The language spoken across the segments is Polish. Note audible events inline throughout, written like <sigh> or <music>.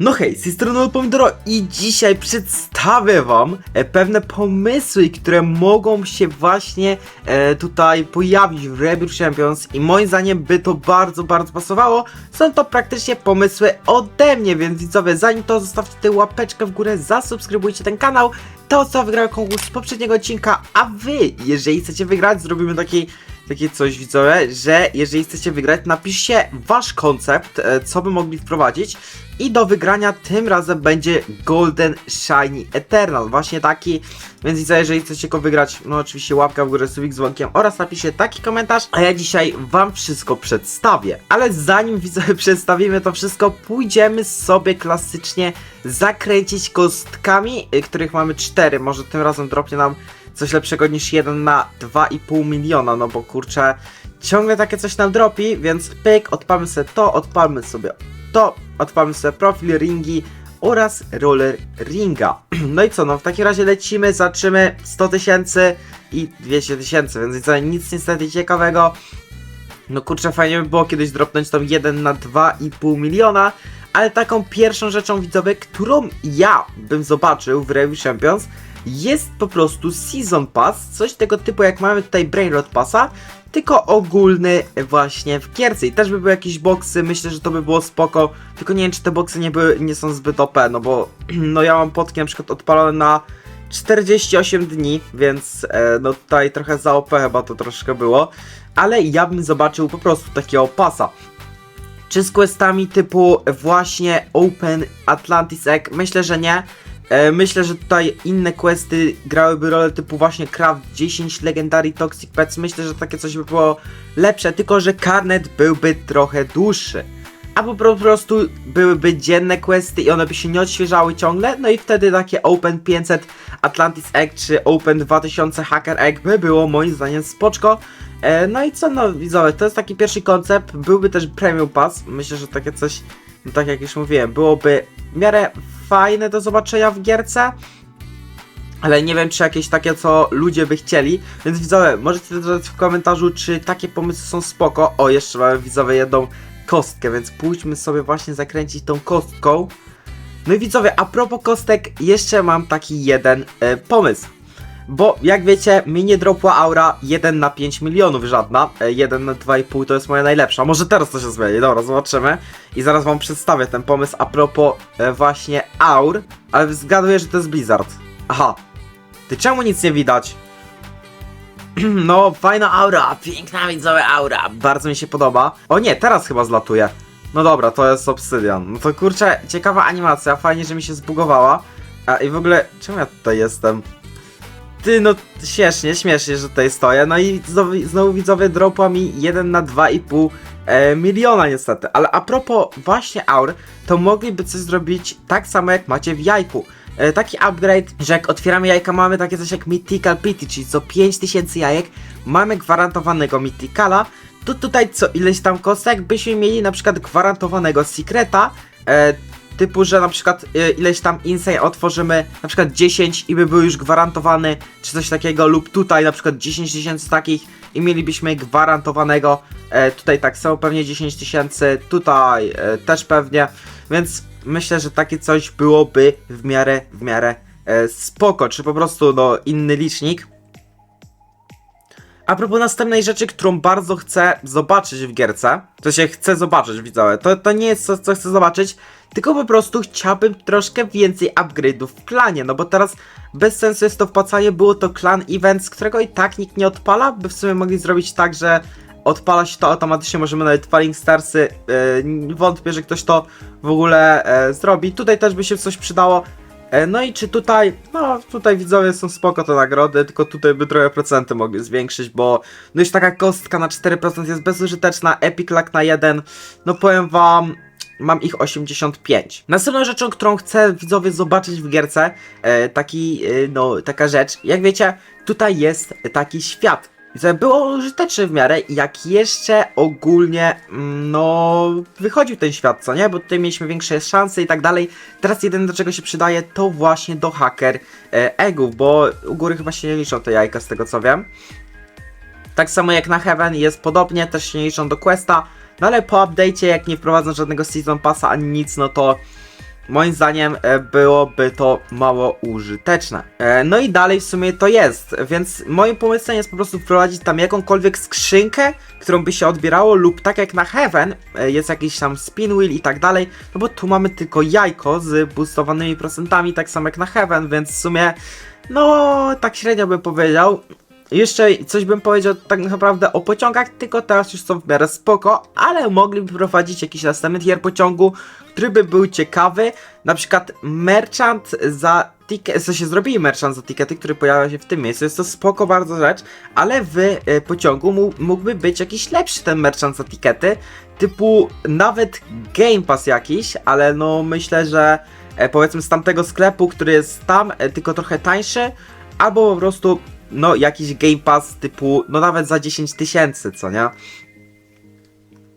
No hej, z tej strony Pomidoro i dzisiaj przedstawię wam e, pewne pomysły, które mogą się właśnie e, tutaj pojawić w Rebel Champions i moim zdaniem by to bardzo, bardzo pasowało. Są to praktycznie pomysły ode mnie, więc widzowie, zanim to zostawcie tę łapeczkę w górę, zasubskrybujcie ten kanał, to co wygrał konkurs z poprzedniego odcinka, a wy, jeżeli chcecie wygrać, zrobimy taki takie coś widzowie, że jeżeli chcecie wygrać, napiszcie wasz koncept, e, co by mogli wprowadzić. I do wygrania tym razem będzie Golden Shiny Eternal, właśnie taki, więc widzowie, jeżeli chcecie go wygrać, no oczywiście łapka w górę, subik z dzwonkiem oraz napiszcie taki komentarz, a ja dzisiaj wam wszystko przedstawię. Ale zanim widzowie <laughs> przedstawimy to wszystko, pójdziemy sobie klasycznie zakręcić kostkami, y, których mamy cztery, może tym razem dropnie nam coś lepszego niż 1 na 2,5 miliona, no bo kurczę, ciągle takie coś nam dropi, więc pyk, odpalmy sobie to, odpalmy sobie to, odpalmy sobie profil ringi oraz roller ringa. <clears throat> No i co, no w takim razie lecimy, zaczymy 100 tysięcy i 200 tysięcy, więc nic niestety ciekawego. No kurczę, fajnie by było kiedyś dropnąć tą 1 na 2,5 miliona, ale taką pierwszą rzeczą widzowie, którą ja bym zobaczył w Review Champions, jest po prostu Season Pass, coś tego typu jak mamy tutaj Brainrot Passa, tylko ogólny właśnie w gierce i też by były jakieś boksy, myślę, że to by było spoko, tylko nie wiem, czy te boksy nie, były, nie są zbyt OP, no bo <clears throat> no ja mam potki na przykład odpalone na 48 dni, więc e, no tutaj trochę za OP chyba to troszkę było, ale ja bym zobaczył po prostu takiego pasa. Czy z questami typu właśnie Open Atlantis Egg? Myślę, że nie. E, myślę, że tutaj inne questy grałyby rolę typu właśnie Craft 10 Legendary Toxic Pets. Myślę, że takie coś by było lepsze, tylko że karnet byłby trochę dłuższy. Albo po prostu byłyby dzienne questy i one by się nie odświeżały ciągle, no i wtedy takie Open 500 Atlantis Egg czy Open 2000 Hacker Egg by było moim zdaniem spoczko. E, no i co, no widzowie, to jest taki pierwszy koncept, byłby też Premium Pass, myślę, że takie coś, no tak jak już mówiłem, byłoby w miarę fajne do zobaczenia w gierce, ale nie wiem, czy jakieś takie, co ludzie by chcieli, więc widzowie, możecie dodać w komentarzu, czy takie pomysły są spoko. O, jeszcze mamy widzowie jedną kostkę, więc pójdźmy sobie właśnie zakręcić tą kostką. No i widzowie, a propos kostek, jeszcze mam taki jeden e, pomysł. Bo jak wiecie, mi nie dropła aura 1 na 5 milionów żadna, e, 1 na 2,5 to jest moja najlepsza. Może teraz to się zmieni, dobra, zobaczymy. I zaraz wam przedstawię ten pomysł a propos e, właśnie aur, ale zgaduję, że to jest Blizzard. Aha, ty czemu nic nie widać? <clears throat> No, fajna aura, piękna widzowa aura, bardzo mi się podoba. O nie, teraz chyba zlatuje. No dobra, to jest Obsydian. No to kurczę, ciekawa animacja, fajnie, że mi się zbugowała. A i w ogóle, czemu ja tutaj jestem? Ty, no śmiesznie, śmiesznie, że tutaj stoję. No i znowu, znowu widzowie dropła mi 1 na 2,5 e, miliona niestety. Ale a propos właśnie aur, to mogliby coś zrobić tak samo jak macie w jajku. E, taki upgrade, że jak otwieramy jajka mamy takie coś jak Mythical Pity, czyli co 5000 jajek mamy gwarantowanego Mythicala, to tutaj co ileś tam kostek byśmy mieli na przykład gwarantowanego Secreta, e, typu, że na przykład e, ileś tam Insane otworzymy na przykład 10 i by był już gwarantowany, czy coś takiego, lub tutaj na przykład 10 tysięcy takich i mielibyśmy gwarantowanego, e, tutaj tak samo pewnie 10 tysięcy, tutaj e, też pewnie, więc myślę, że takie coś byłoby w miarę, w miarę e, spoko, czy po prostu no inny licznik. A propos następnej rzeczy, którą bardzo chcę zobaczyć w gierce, to się chcę zobaczyć, widzowie, to, to nie jest coś, co chcę zobaczyć, tylko po prostu chciałbym troszkę więcej upgrade'ów w klanie, no bo teraz bez sensu jest to wpłacanie, było to klan event, z którego i tak nikt nie odpala, by w sumie mogli zrobić tak, że odpala się to automatycznie, możemy nawet Falling Starsy, yy, wątpię, że ktoś to w ogóle e, zrobi, tutaj też by się coś przydało, No i czy tutaj, no tutaj widzowie są spoko te nagrody, tylko tutaj by trochę procenty mogli zwiększyć, bo no już taka kostka na 4% jest bezużyteczna, Epic Luck na 1, no powiem wam, mam ich 85. Następną rzeczą, którą chcę widzowie zobaczyć w gierce, e, taki, e, no taka rzecz, jak wiecie, tutaj jest taki świat, było użyteczny w miarę, jak jeszcze ogólnie, mm, no, wychodził ten świat, co nie? Bo tutaj mieliśmy większe szanse i tak dalej. Teraz jeden do czego się przydaje, to właśnie do hacker e, eggów, bo u góry chyba się nie liczą te jajka, z tego co wiem. Tak samo jak na Heaven jest podobnie, też się nie liczą do Questa, no ale po update'cie, jak nie wprowadzą żadnego Season Passa ani nic, no to moim zdaniem e, byłoby to mało użyteczne. E, no i dalej w sumie to jest, więc moim pomysłem jest po prostu wprowadzić tam jakąkolwiek skrzynkę, którą by się odbierało lub tak jak na Heaven e, jest jakiś tam spin wheel i tak dalej, no bo tu mamy tylko jajko z boostowanymi procentami, tak samo jak na Heaven, więc w sumie no tak średnio bym powiedział. Jeszcze coś bym powiedział tak naprawdę o pociągach, tylko teraz już są w miarę spoko, ale mogliby prowadzić jakiś następny tier pociągu, który by był ciekawy, na przykład merchant za ticket, co się zrobili merchant za tickety, który pojawia się w tym miejscu, jest to spoko bardzo rzecz, ale w e, pociągu mógłby być jakiś lepszy ten merchant za tickety, typu nawet Game Pass jakiś, ale no myślę, że e, powiedzmy z tamtego sklepu, który jest tam, e, tylko trochę tańszy, albo po prostu no jakiś Game Pass typu, no nawet za 10 tysięcy, co nie?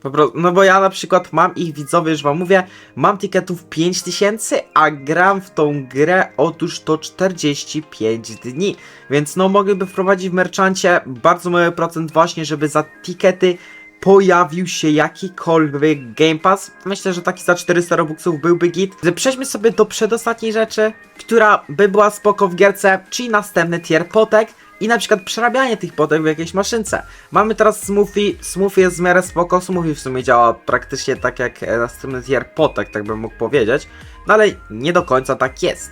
Po prostu, no bo ja na przykład mam ich widzowie, już wam mówię, mam tiketów 5000, a gram w tą grę otóż to 45 dni. Więc no mogliby wprowadzić w merchancie bardzo mały procent właśnie, żeby za tikety pojawił się jakikolwiek Game Pass. Myślę, że taki za 400 robuxów byłby git. Przejdźmy sobie do przedostatniej rzeczy, która by była spoko w gierce, czyli następny tier potek i na przykład przerabianie tych potek w jakiejś maszynce. Mamy teraz smoothie, smoothie jest w miarę spoko, smoothie w sumie działa praktycznie tak jak e, następny tier potek, tak bym mógł powiedzieć, no ale nie do końca tak jest.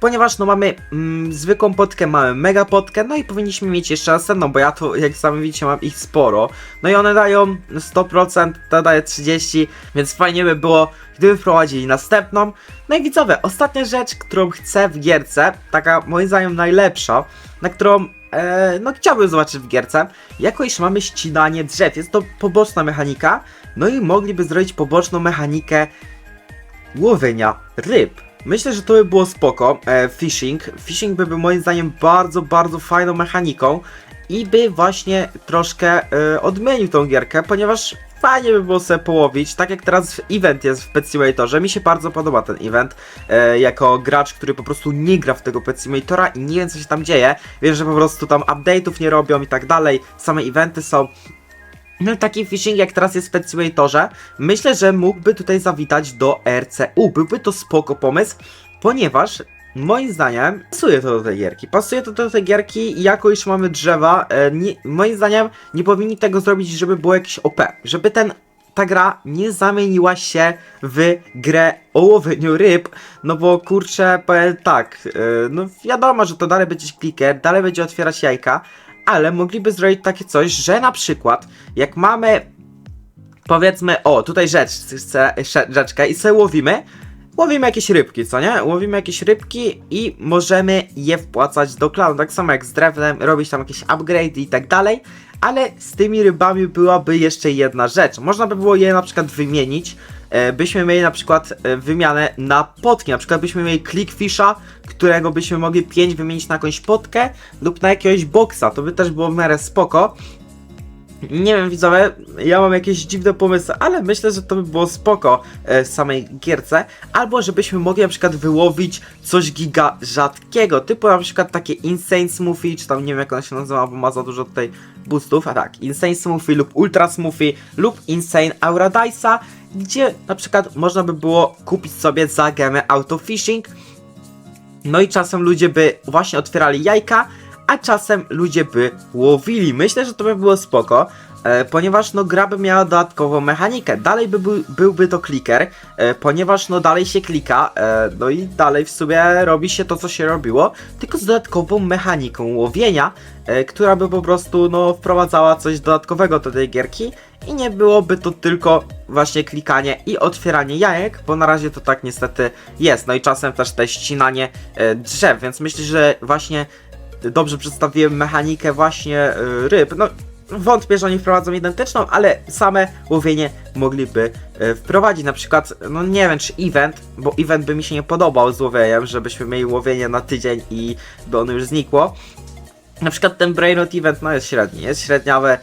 Ponieważ no mamy mm, zwykłą potkę, mamy mega potkę, no i powinniśmy mieć jeszcze następną, bo ja to jak sami widzicie mam ich sporo. No i one dają 100%, ta daje 30%, więc fajnie by było, gdyby wprowadzili następną. No i widzowie, ostatnia rzecz, którą chcę w gierce, taka moim zdaniem najlepsza, na którą e, no chciałbym zobaczyć w gierce, jako iż mamy ścinanie drzew, jest to poboczna mechanika, no i mogliby zrobić poboczną mechanikę łowienia ryb. Myślę, że to by było spoko. E, fishing. Fishing by był moim zdaniem bardzo, bardzo fajną mechaniką i by właśnie troszkę e, odmienił tą gierkę, ponieważ fajnie by było sobie połowić, tak jak teraz event jest w Pet Simulatorze, mi się bardzo podoba ten event, e, jako gracz, który po prostu nie gra w tego Pet Simulatora i nie wiem co się tam dzieje, wiem, że po prostu tam update'ów nie robią i tak dalej, same eventy są, taki phishing jak teraz jest w Pet myślę, że mógłby tutaj zawitać do RCU. Byłby to spoko pomysł, ponieważ moim zdaniem pasuje to do tej gierki. Pasuje to do tej gierki jako już mamy drzewa, e, nie, moim zdaniem nie powinni tego zrobić, żeby było jakieś OP. Żeby ten ta gra nie zamieniła się w grę o łowieniu ryb, no bo kurczę, powiem tak, e, no wiadomo, że to dalej będzie clicker, dalej będzie otwierać jajka, ale mogliby zrobić takie coś, że na przykład jak mamy powiedzmy, o tutaj rzecz, rzeczkę i sobie łowimy, łowimy jakieś rybki, co nie? Łowimy jakieś rybki i możemy je wpłacać do klanu, tak samo jak z drewnem, robić tam jakieś upgrade i tak dalej, ale z tymi rybami byłaby jeszcze jedna rzecz, można by było je na przykład wymienić, byśmy mieli na przykład e, wymianę na potki, na przykład byśmy mieli clickfisha, którego byśmy mogli 5 wymienić na jakąś potkę lub na jakiegoś boxa, to by też było w miarę spoko. Nie wiem widzowie, ja mam jakieś dziwne pomysły, ale myślę, że to by było spoko e, w samej gierce. Albo żebyśmy mogli na przykład wyłowić coś giga rzadkiego, typu na przykład takie Insane Smoothie, czy tam nie wiem jak ona się nazywa, bo ma za dużo tutaj boostów, a tak, Insane Smoothie lub Ultra Smoothie lub Insane Aura Dice'a, gdzie na przykład można by było kupić sobie za gemę Auto Fishing. No i czasem ludzie by właśnie otwierali jajka, a czasem ludzie by łowili. Myślę, że to by było spoko. E, ponieważ no gra by miała dodatkową mechanikę. Dalej by był, byłby to kliker, e, ponieważ no dalej się klika, e, no i dalej w sumie robi się to co się robiło, tylko z dodatkową mechaniką łowienia, e, która by po prostu no wprowadzała coś dodatkowego do tej gierki i nie byłoby to tylko właśnie klikanie i otwieranie jajek, bo na razie to tak niestety jest. No i czasem też te ścinanie e, drzew, więc myślę, że właśnie dobrze przedstawiłem mechanikę właśnie y, ryb. No, wątpię, że oni wprowadzą identyczną, ale same łowienie mogliby y, wprowadzić. Na przykład, no nie wiem, czy event, bo event by mi się nie podobał z łowieniem, żebyśmy mieli łowienie na tydzień i by ono już znikło. Na przykład ten Brainrot event, no jest średni, jest średniawy, e,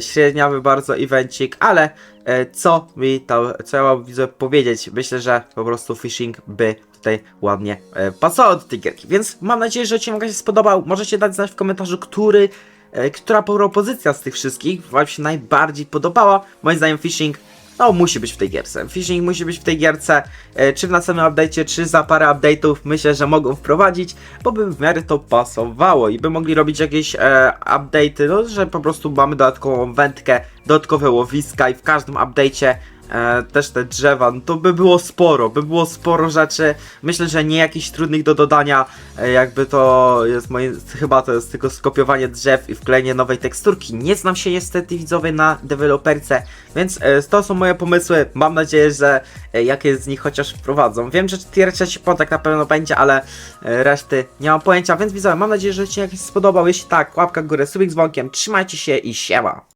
średniawy bardzo evencik, ale e, co mi to, co ja widzę powiedzieć, myślę, że po prostu fishing by tutaj ładnie e, pasował do tej gierki, więc mam nadzieję, że odcinek się spodobał, możecie dać znać w komentarzu, który, e, która propozycja z tych wszystkich Wam się najbardziej podobała, moim zdaniem fishing no musi być w tej gierce. Fishing musi być w tej gierce, e, czy w następnym update'cie, czy za parę update'ów, myślę, że mogą wprowadzić, bo by w miarę to pasowało i by mogli robić jakieś e, update'y, no, że po prostu mamy dodatkową wędkę, dodatkowe łowiska i w każdym update'cie e, też te drzewa, no to by było sporo, by było sporo rzeczy, myślę, że nie jakichś trudnych do dodania, e, jakby to jest moje, chyba to jest tylko skopiowanie drzew i wklejenie nowej teksturki, nie znam się niestety widzowie na deweloperce, więc e, to są moje pomysły, mam nadzieję, że e, jakieś z nich chociaż wprowadzą, wiem, że 3 potek na pewno będzie, ale e, reszty nie mam pojęcia, więc widzowie, mam nadzieję, że Ci jakiś spodobał, jeśli tak, łapka w górę, subik z dzwonkiem, trzymajcie się i siema!